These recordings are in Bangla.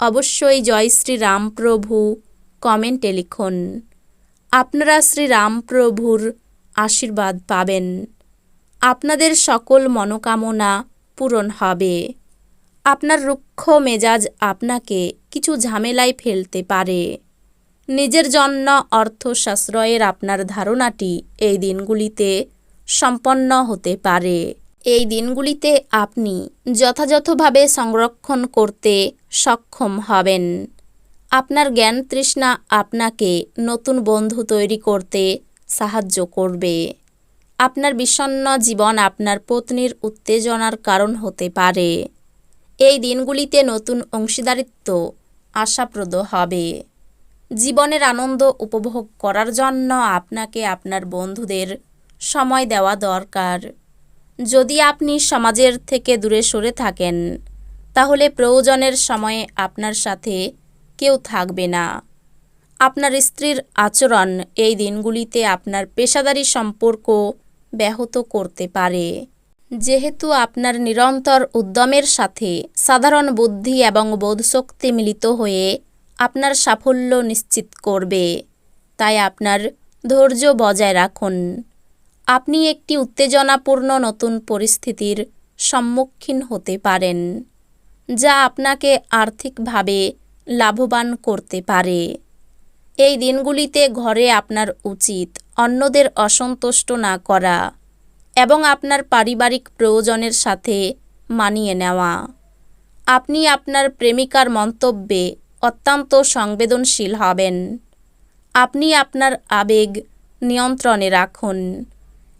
অবশ্যই জয় শ্রীরামপ্রভু কমেন্টে লিখুন, আপনারা শ্রীরামপ্রভুর আশীর্বাদ পাবেন। আপনাদের সকল মনোকামনা পূরণ হবে। আপনার রুক্ষ মেজাজ আপনাকে কিছু ঝামেলায় ফেলতে পারে। নিজের জন্য অর্থ সাশ্রয়ের আপনার ধারণাটি এই দিনগুলিতে সম্পন্ন হতে পারে। এই দিনগুলিতে আপনি যথাযথভাবে সংরক্ষণ করতে সক্ষম হবেন। আপনার জ্ঞান তৃষ্ণা আপনাকে নতুন বন্ধু তৈরি করতে সাহায্য করবে। আপনার বিষণ্ন জীবন আপনার পত্নীর উত্তেজনার কারণ হতে পারে। এই দিনগুলিতে নতুন অংশীদারিত্ব আশাপ্রদ হবে। জীবনের আনন্দ উপভোগ করার জন্য আপনাকে আপনার বন্ধুদের সময় দেওয়া দরকার। যদি আপনি সমাজের থেকে দূরে সরে থাকেন, তাহলে প্রয়োজনের সময়ে আপনার সাথে কেউ থাকবে না। আপনার স্ত্রীর আচরণ এই দিনগুলিতে আপনার পেশাদারি সম্পর্ক ব্যাহত করতে পারে। যেহেতু আপনার নিরন্তর উদ্যমের সাথে সাধারণ বুদ্ধি এবং বোধশক্তি মিলিত হয়ে আপনার সাফল্য নিশ্চিত করবে, তাই আপনার ধৈর্য বজায় রাখুন। আপনি একটি উত্তেজনাপূর্ণ নতুন পরিস্থিতির সম্মুখীন হতে পারেন, যা আপনাকে আর্থিকভাবে লাভবান করতে পারে। এই দিনগুলিতে ঘরে আপনার উচিত অন্যদের অসন্তুষ্ট না করা এবং আপনার পারিবারিক প্রয়োজনের সাথে মানিয়ে নেওয়া। আপনি আপনার প্রেমিকার মন্তব্যে অত্যন্ত সংবেদনশীল হবেন। আপনি আপনার আবেগ নিয়ন্ত্রণে রাখুন।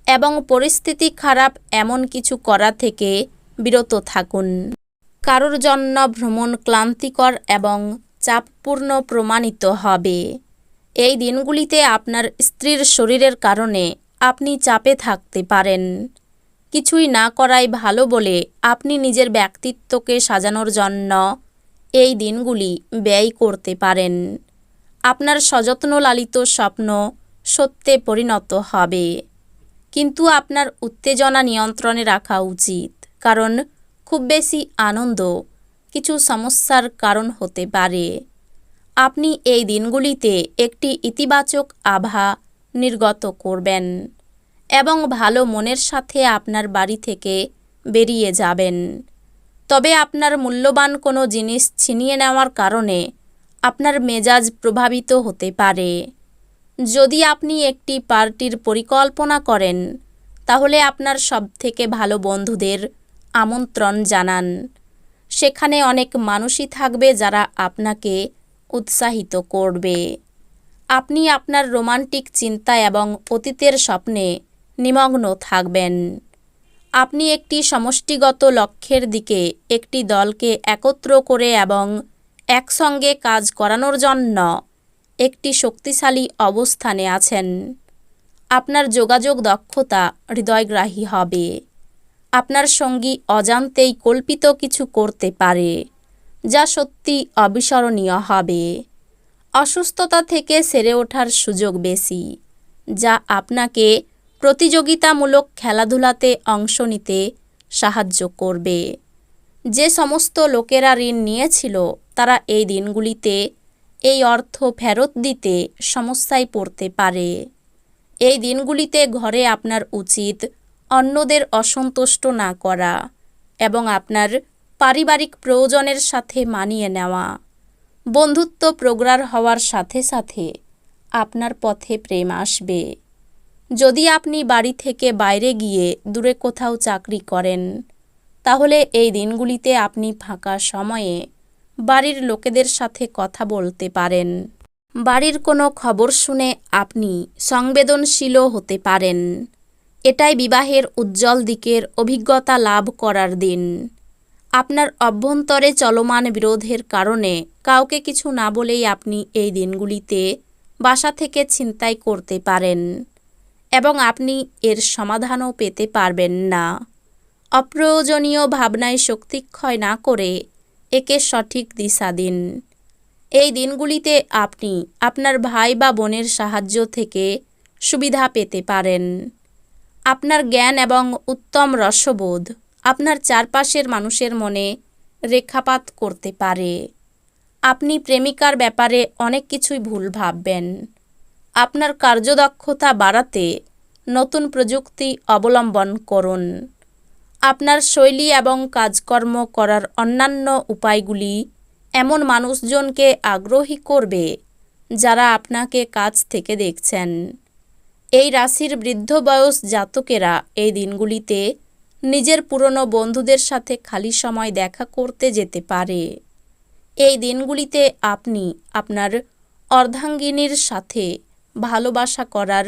এবং পরিস্থিতি খারাপ এমন কিছু করা থেকে বিরত থাকুন। কারোর জন্য ভ্রমণ ক্লান্তিকর এবং চাপপূর্ণ প্রমাণিত হবে। এই দিনগুলিতে আপনার স্ত্রীর শরীরের কারণে আপনি চাপে থাকতে পারেন। কিছুই না করাই ভালো বলে আপনি নিজের ব্যক্তিত্বকে সাজানোর জন্য এই দিনগুলি ব্যয় করতে পারেন। আপনার সযত্ন লালিত স্বপ্ন সত্যে পরিণত হবে। কিন্তু আপনার উত্তেজনা নিয়ন্ত্রণে রাখা উচিত, কারণ খুব বেশি আনন্দ কিছু সমস্যার কারণ হতে পারে। আপনি এই দিনগুলিতে একটি ইতিবাচক আভা নির্গত করবেন এবং ভালো মনের সাথে আপনার বাড়ি থেকে বেরিয়ে যাবেন। তবে আপনার মূল্যবান কোনো জিনিস ছিনিয়ে নেওয়ার কারণে আপনার মেজাজ প্রভাবিত হতে পারে। যদি আপনি একটি পার্টির পরিকল্পনা করেন, তাহলে আপনার সবথেকে ভালো বন্ধুদের আমন্ত্রণ জানান। সেখানে অনেক মানুষই থাকবে যারা আপনাকে উৎসাহিত করবে। আপনি আপনার রোমান্টিক চিন্তা এবং অতীতের স্বপ্নে নিমগ্ন থাকবেন। আপনি একটি সমষ্টিগত লক্ষ্যের দিকে একটি দলকে একত্র করে এবং একসঙ্গে কাজ করানোর জন্য একটি শক্তিশালী অবস্থানে আছেন। আপনার যোগাযোগ দক্ষতা হৃদয়গ্রাহী হবে। আপনার সঙ্গী অজান্তেই কল্পিত কিছু করতে পারে, যা সত্যি অবিস্মরণীয় হবে। অসুস্থতা থেকে সেরে ওঠার সুযোগ বেশি, যা আপনাকে প্রতিযোগিতামূলক খেলাধুলাতে অংশ নিতে সাহায্য করবে। যে সমস্ত লোকেরা ঋণ নিয়েছিল, তারা এই দিনগুলিতে এই অর্থ ফেরত দিতে সমস্যায় পড়তে পারে। এই দিনগুলিতে ঘরে আপনার উচিত অন্যদের অসন্তুষ্ট না করা এবং আপনার পারিবারিক প্রয়োজনের সাথে মানিয়ে নেওয়া। বন্ধুত্ব প্রগাঢ় হওয়ার সাথে সাথে আপনার পথে প্রেম আসবে। যদি আপনি বাড়ি থেকে বাইরে গিয়ে দূরে কোথাও চাকরি করেন, তাহলে এই দিনগুলিতে আপনি ফাঁকা সময়ে বাড়ির লোকেদের সাথে কথা বলতে পারেন। বাড়ির কোনো খবর শুনে আপনি সংবেদনশীলও হতে পারেন। এটাই বিবাহের উজ্জ্বল দিকের অভিজ্ঞতা লাভ করার দিন। আপনার অভ্যন্তরে চলমান বিরোধের কারণে কাউকে কিছু না বলেই আপনি এই দিনগুলিতে বাসা থেকে ছিনতাই করতে পারেন এবং আপনি এর সমাধানও পেতে পারবেন না। অপ্রয়োজনীয় ভাবনায় শক্তিক্ষয় না করে একে সঠিক দিশা দিন। এই দিনগুলিতে আপনি আপনার ভাই বা বোনের সাহায্য থেকে সুবিধা পেতে পারেন। আপনার জ্ঞান এবং উত্তম রসবোধ আপনার চারপাশের মানুষের মনে রেখাপাত করতে পারে। আপনি প্রেমিকার ব্যাপারে অনেক কিছুই ভুল ভাববেন। আপনার কার্যদক্ষতা বাড়াতে নতুন প্রযুক্তি অবলম্বন করুন। আপনার শৈলী এবং কাজকর্ম করার অন্যান্য উপায়গুলি এমন মানুষজনকে আগ্রহী করবে যারা আপনাকে কাছ থেকে দেখছেন। এই রাশির বৃদ্ধ বয়স জাতকেরা এই দিনগুলিতে নিজের পুরনো বন্ধুদের সাথে খালি সময় দেখা করতে যেতে পারে। এই দিনগুলিতে আপনি আপনার অর্ধাঙ্গিনীর সাথে ভালোবাসা করার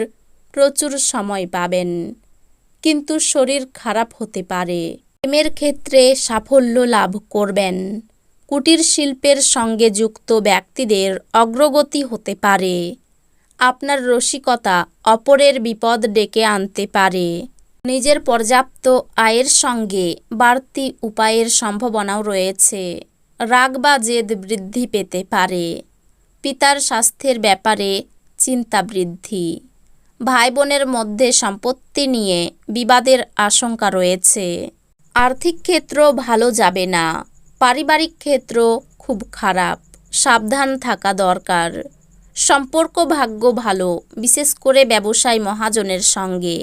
প্রচুর সময় পাবেন। কিন্তু শরীর খারাপ হতে পারে। প্রেমের ক্ষেত্রে সাফল্য লাভ করবেন। কুটির শিল্পের সঙ্গে যুক্ত ব্যক্তিদের অগ্রগতি হতে পারে। আপনার রসিকতা অপরের বিপদ ডেকে আনতে পারে। নিজের পর্যাপ্ত আয়ের সঙ্গে বাড়তি উপায়ের সম্ভাবনাও রয়েছে। রাগ বা জেদ বৃদ্ধি পেতে পারে। পিতার স্বাস্থ্যের ব্যাপারে চিন্তা বৃদ্ধি। ভাই বোনের মধ্যে সম্পত্তি নিয়ে বিবাদের আশঙ্কা রয়েছে। আর্থিক ক্ষেত্র ভালো যাবে না। পারিবারিক ক্ষেত্র খুব খারাপ। সাবধান থাকা দরকার। সম্পর্ক ভাগ্য ভালো, বিশেষ করে ব্যবসায় মহাজনের সঙ্গে।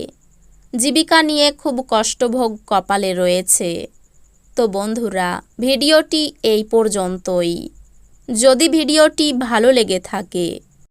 জীবিকা নিয়ে খুব কষ্টভোগ কপালে রয়েছে। তো বন্ধুরা, ভিডিওটি এই পর্যন্তই। যদি ভিডিওটি ভালো লেগে থাকে